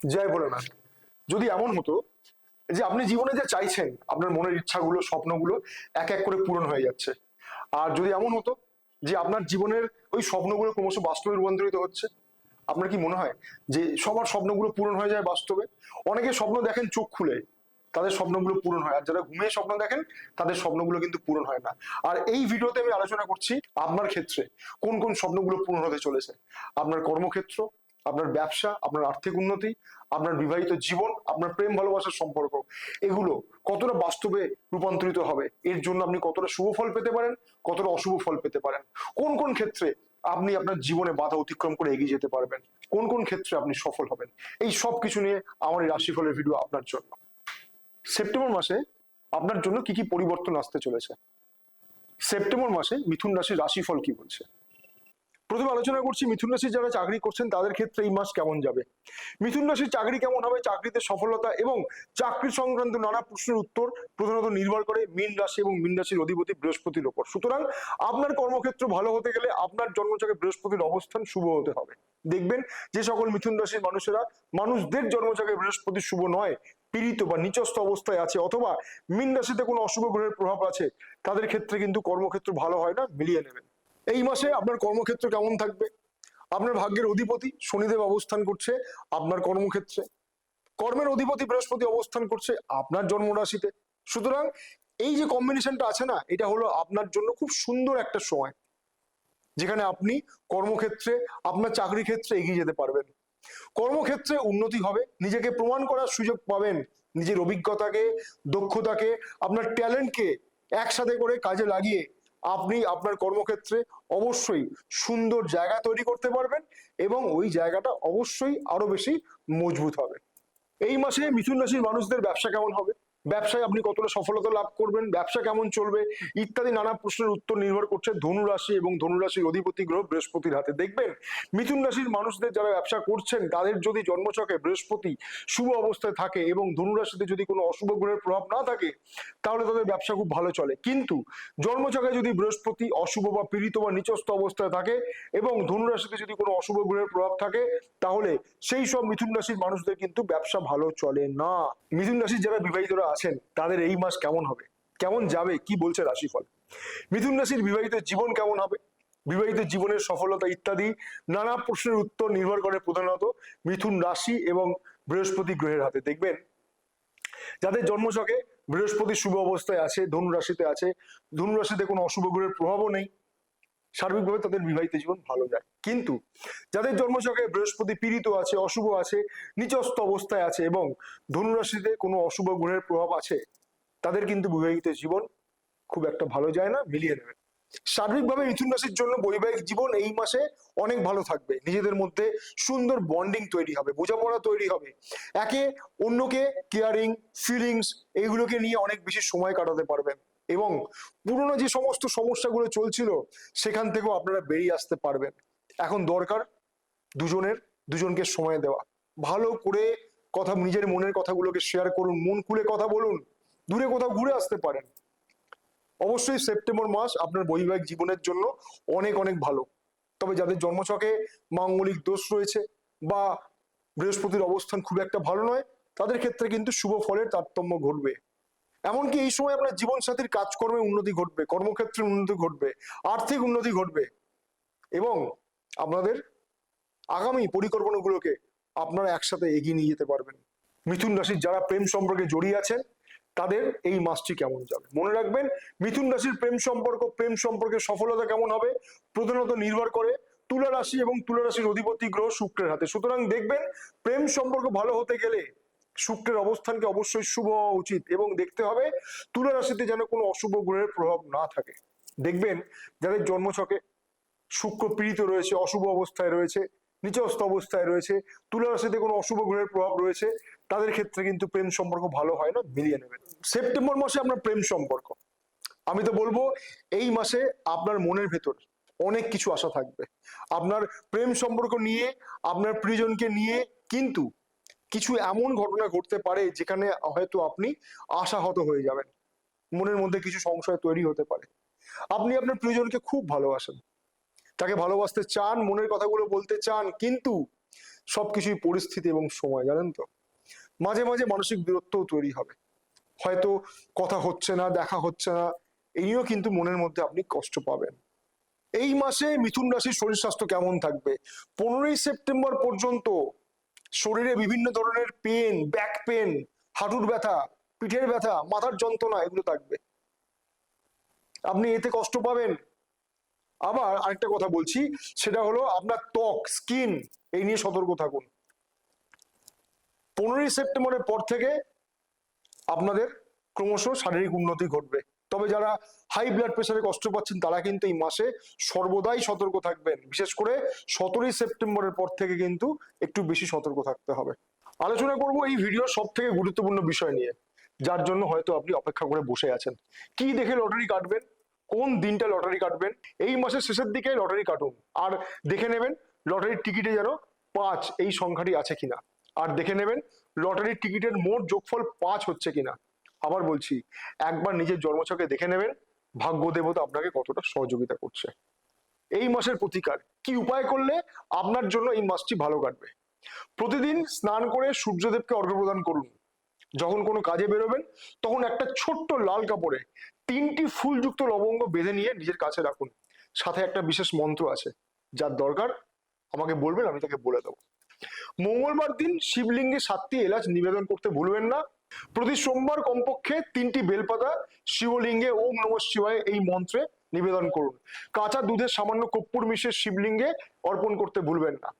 জয় ভোলেনাথ যদি এমন হতো যে আপনি জীবনে যা চাইছেন, আপনার মনের ইচ্ছাগুলো, স্বপ্নগুলো এক এক করে পূরণ হয়ে যাচ্ছে। আর যদি এমন হতো যে আপনার জীবনের ওই স্বপ্নগুলো ক্রমশ বাস্তবে রূপান্তরিত হচ্ছে, আপনার কি মনে হয় যে সবার স্বপ্নগুলো পূরণ হয়ে যায় বাস্তবে? অনেকে স্বপ্ন দেখেন চোখ খুলে, তাদের স্বপ্নগুলো পূরণ হয়। আর যারা ঘুমিয়ে স্বপ্ন দেখেন, তাদের স্বপ্নগুলো কিন্তু পূরণ হয় না। আর এই ভিডিওতে আমি আলোচনা করছি আপনার ক্ষেত্রে, কোন কোন স্বপ্নগুলো পূরণ হতে চলেছে? আপনার কর্মক্ষেত্র আপনার ব্যবসা, আপনার আর্থিক উন্নতি, আপনার বিবাহিত জীবন, আপনার প্রেম, ভালোবাসার সম্পর্ক, এগুলো কতটা বাস্তবে রূপান্তরিত হবে? এর জন্য আপনি কতটা শুভ ফল পেতে পারেন, কতটা অশুভ ফল পেতে পারেন? কোন কোন ক্ষেত্রে আপনি আপনার জীবনে বাধা অতিক্রম করে এগিয়ে যেতে পারবেন? কোন কোন ক্ষেত্রে আপনি সফল হবেন? এই সব কিছু নিয়ে আমার এই রাশিফলের ভিডিও আপনার জন্য। সেপ্টেম্বর মাসে আপনার জন্য কি কি পরিবর্তন আসতে চলেছে? সেপ্টেম্বর মাসে মিথুন রাশির রাশিফল কি বলছে? প্রথমে আলোচনা করছি মিথুন রাশির যারা চাকরি করছেন তাদের ক্ষেত্রে এই মাস কেমন যাবে? মিথুন রাশির চাকরি কেমন হবে, চাকরিতে সফলতা এবং চাকরি সংক্রান্ত নানা প্রশ্নের উত্তর প্রধানত নির্ভর করে মীন রাশি এবং মীন রাশির অধিপতি বৃহস্পতির ওপর। সুতরাং আপনার কর্মক্ষেত্র ভালো হতে গেলে আপনার জন্মচাকে বৃহস্পতির অবস্থান শুভ হতে হবে। দেখবেন যে সকল মিথুন রাশির মানুষেরা মানুষদের জন্মচাকে বৃহস্পতি শুভ নয়, পীড়িত বা নিচস্ত অবস্থায় আছে অথবা মীন রাশিতে কোনো অশুভ গ্রহের প্রভাব আছে, তাদের ক্ষেত্রে কিন্তু কর্মক্ষেত্র ভালো হয় না, মিলিয়ে নেবেন। এই মাসে আপনার কর্মক্ষেত্র কেমন থাকবে? আপনার ভাগ্যের অধিপতি শনিদেব অবস্থান করছে আপনার কর্মক্ষেত্রে। কর্মের অধিপতি বৃহস্পতি অবস্থান করছে আপনার জন্মরাশিতে। সুতরাং এই যে কম্বিনেশনটা আছে না, এটা হলো আপনার জন্য খুব সুন্দর একটা সময়, যেখানে আপনি কর্মক্ষেত্রে, আপনার চাকরি ক্ষেত্রে এগিয়ে যেতে পারবেন। কর্মক্ষেত্রে উন্নতি হবে, নিজেকে প্রমাণ করার সুযোগ পাবেন, নিজের অভিজ্ঞতাকে, দক্ষতাকে, আপনার ট্যালেন্টকে একসাথে করে কাজে লাগিয়ে আপনি আপনার কর্মক্ষেত্রে অবশ্যই সুন্দর জায়গা তৈরি করতে পারবেন এবং ওই জায়গাটা অবশ্যই আরও বেশি মজবুত হবে। এই মাসে মিথুন রাশির মানুষদের ব্যবসা কেমন হবে? ব্যবসায় আপনি কতটা সফলতা লাভ করবেন, ব্যবসা কেমন চলবে, ইত্যাদি নানা প্রশ্নের উত্তর নির্ভর করছে ধনু রাশি এবং ধনু রাশির অধিপতি গ্রহ বৃহস্পতির হাতে। দেখবেন, মিথুন রাশির মানুষদের যারা ব্যবসা করছেন, তাদের যদি জন্মচকে বৃহস্পতি শুভ অবস্থায় থাকে এবং ধনু রাশিতে যদি কোনো অশুভ গ্রহের প্রভাব না থাকে, তাহলে তাদের ব্যবসা খুব ভালো চলে। কিন্তু জন্মচকে যদি বৃহস্পতি অশুভ বা পীড়িত বা নিচস্ত অবস্থায় থাকে এবং ধনু রাশিতে যদি কোনো অশুভ গ্রহের প্রভাব থাকে, তাহলে সেই সব মিথুন রাশির মানুষদের কিন্তু ব্যবসা ভালো চলে না। মিথুন রাশির যারা বিবাহিতরা আছেন, তাদের এই মাস কেমন হবে? কেমন যাবে? কি বলছে রাশিফল? মিথুন রাশির বিবাহিত জীবন কেমন হবে? বিবাহিত জীবনের সফলতা ইত্যাদি নানা প্রশ্নের উত্তর নির্ভর করে প্রধানত মিথুন রাশি এবং বৃহস্পতি গ্রহের হাতে। দেখবেন, যাদের জন্মছকে বৃহস্পতি শুভ অবস্থায় আছে, ধনু রাশিতে আছে, ধনু রাশিতে কোনো অশুভ গ্রহের প্রভাবও নেই। সার্বিকভাবে তাদের বিবাহিত জীবন ভালো যায়। কিন্তু যাদের জন্মছকে বৃহস্পতি পীড়িত আছে, অশুভ আছে নিচস্ত অবস্থায় আছে এবং ধনুরাশিতে কোনো অশুভ গ্রহের প্রভাব আছে, তাদের কিন্তু বিবাহিত জীবন খুব একটা ভালো যায় না, মিলিয়ে নেবে। সার্বিকভাবে মিথুন রাশির জন্য বৈবাহিক জীবন এই মাসে অনেক ভালো থাকবে। নিজেদের মধ্যে সুন্দর বন্ডিং তৈরি হবে, বোঝাপড়া তৈরি হবে। একে অন্যকে কেয়ারিং ফিলিংস এইগুলোকে নিয়ে অনেক বেশি সময় কাটাতে পারবেন। এবং পুরনো যে সমস্ত সমস্যাগুলো চলছিল, সেখান থেকেও আপনারা বেরিয়ে আসতে পারবেন। এখন দরকার দুজনের, দুজনকে সময় দেওয়া। ভালো করে কথা, নিজের মনের কথাগুলোকে শেয়ার করুন, মন খুলে কথা বলুন, দূরে কোথাও ঘুরে আসতে পারেন। অবশ্যই সেপ্টেম্বর মাস আপনার বৈবাহিক জীবনের জন্য অনেক অনেক ভালো। তবে যাদের জন্মছকে মাঙ্গলিক দোষ রয়েছে বা বৃহস্পতির অবস্থান খুব একটা ভালো নয়, তাদের ক্ষেত্রে কিন্তু শুভ ফলের তারতম্য ঘটবে। এমনকি এই সময় আপনার জীবন সাথীর কাজকর্মে উন্নতি ঘটবে, কর্মক্ষেত্রে উন্নতি ঘটবে, আর্থিক উন্নতি ঘটবে এবং আপনাদের আগামী পরিকল্পনাগুলোকে আপনারা একসাথে এগিয়ে নিয়ে যেতে পারবেন। মিথুন রাশির যারা প্রেম সম্পর্কে জড়িয়ে আছেন, তাদের এই মাসটি কেমন যাবে? মনে রাখবেন, মিথুন রাশির প্রেম সম্পর্ক, প্রেম সম্পর্কে সফলতা কেমন হবে? প্রধানত নির্ভর করে তুলা রাশি এবং তুলা রাশির অধিপতি গ্রহ শুক্রের হাতে। সুতরাং দেখবেন, প্রেম সম্পর্ক ভালো হতে গেলে শুক্রের অবস্থানকে অবশ্যই শুভ হওয়া উচিত এবং দেখতে হবে তুলা রাশিতে যেন কোনো অশুভ গ্রহের প্রভাব না থাকে। দেখবেন যাদের জন্মছকে শুক্র পীড়িত রয়েছে, অশুভ অবস্থায় রয়েছে নিচস্ত অবস্থায় রয়েছে তুলা রাশিতে কোনো অশুভ গ্রহের প্রভাব রয়েছে, তাদের ক্ষেত্রে কিন্তু প্রেম সম্পর্ক ভালো হয় না, মিলিয়ে নেবেন। সেপ্টেম্বর মাসে আপনার প্রেম সম্পর্ক। আমি তো বলব, এই মাসে আপনার মনের ভেতর অনেক কিছু আশা থাকবে। আপনার প্রেম সম্পর্ক নিয়ে, আপনার প্রিয়জনকে নিয়ে, কিন্তু কিছু এমন ঘটনা ঘটতে পারে যেখানে হয়তো আপনি আশাহত হয়ে যাবেন। মনের মধ্যে কিছু সংশয় তৈরি হতে পারে। আপনি আপনার প্রিয়জনকে খুব ভালোবাসেন। তাকে ভালোবাসতে চান, মনের কথাগুলো বলতে চান, কিন্তু সবকিছুই পরিস্থিতি এবং সময়, জানেন তো? মাঝে মাঝে মানসিক বিরক্তও তৈরি হবে। হয়তো কথা হচ্ছে না, দেখা হচ্ছে না এই নিয়েও কিন্তু মনের মধ্যে আপনি কষ্ট পাবেন। এই মাসে মিথুন রাশির শরীর স্বাস্থ্য কেমন থাকবে? পনেরোই সেপ্টেম্বর পর্যন্ত শরীরে বিভিন্ন ধরনের পেন ব্যাক পেন হাঁটুর ব্যথা, পিঠের ব্যথা, মাথার যন্ত্রণা এগুলো থাকবে। আপনি এতে কষ্ট পাবেন। আবার আরেকটা কথা বলছি, সেটা হলো আপনার ত্বক স্কিন এই নিয়ে সতর্ক থাকুন। পনেরোই সেপ্টেম্বরের পর থেকে আপনাদের ক্রমশ শারীরিক উন্নতি ঘটবে। তবে যারা হাই ব্লাড প্রেশারে কষ্ট পাচ্ছেন, তারা কিন্তু এই মাসে সর্বদাই সতর্ক থাকবেন। বিশেষ করে সতেরোই সেপ্টেম্বরের পর থেকে কিন্তু একটু বেশি সতর্ক থাকতে হবে। আলোচনা করব এই ভিডিওর সব থেকে গুরুত্বপূর্ণ বিষয় নিয়ে, যার জন্য হয়তো আপনি অপেক্ষা করে বসে আছেন। কি দেখে লটারি কাটবেন? কোন দিনটা লটারি কাটবেন? এই মাসের শেষের দিকে লটারি কাটুন। আর দেখে নেবেন লটারির টিকিটে যেন পাঁচ এই সংখ্যাটি আছে কিনা। আর দেখে নেবেন লটারির টিকিটের মোট যোগফল পাঁচ হচ্ছে কিনা। আবার বলছি, একবার নিজের জন্মছকে দেখে নেবেন, ভাগ্য দেবতা আপনাকে কতটা সহযোগিতা করছে। এই মাসের প্রতিকার কি উপায় করলে আপনার জন্য এই মাসটি ভালো কাটবে? প্রতিদিন স্নান করে সূর্যদেবকে অর্ঘ্য প্রদান করুন। যখন কোনো কাজে বেরোবেন, তখন একটা ছোট্ট লাল কাপড়ে তিনটি ফুলযুক্ত লবঙ্গ বেঁধে নিয়ে নিজের কাছে রাখুন। সাথে একটা বিশেষ মন্ত্র আছে, যার দরকার আমাকে বলবেন, আমি তাকে বলে দেবো। মঙ্গলবার দিন শিবলিঙ্গে সাতটি এলাচ নিবেদন করতে ভুলবেন না। প্রতি সোমবার কমপক্ষে তিনটি বেলপাতা শিবলিঙ্গে ওম নম শিবায় এই মন্ত্রে নিবেদন করুন। কাঁচা দুধের সামান্য কর্পূর মিশে শিবলিঙ্গে অর্পণ করতে ভুলবেন না।